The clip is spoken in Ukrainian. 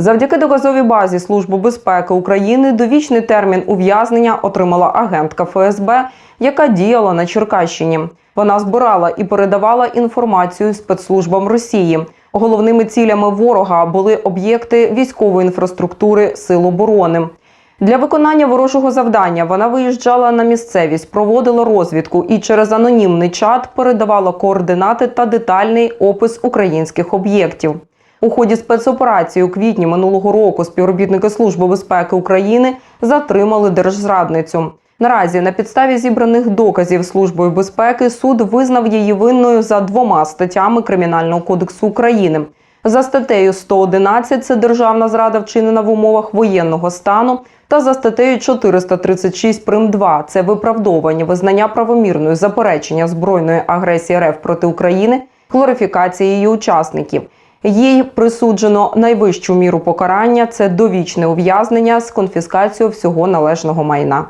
Завдяки доказовій базі Служби безпеки України довічний термін ув'язнення отримала агентка ФСБ, яка діяла на Черкащині. Вона збирала і передавала інформацію спецслужбам Росії. Головними цілями ворога були об'єкти військової інфраструктури Сил оборони. Для виконання ворожого завдання вона виїжджала на місцевість, проводила розвідку і через анонімний чат передавала координати та детальний опис українських об'єктів. У ході спецоперації у квітні минулого року співробітники Служби безпеки України затримали держзрадницю. Наразі на підставі зібраних доказів Службою безпеки суд визнав її винною за двома статтями Кримінального кодексу України. За статтею 111 – це державна зрада вчинена в умовах воєнного стану, та за статтею 436 прим. 2 – це виправдовування визнання правомірною заперечення збройної агресії РФ проти України, глорифікація її учасників. Їй присуджено найвищу міру покарання це довічне ув'язнення з конфіскацією всього належного майна.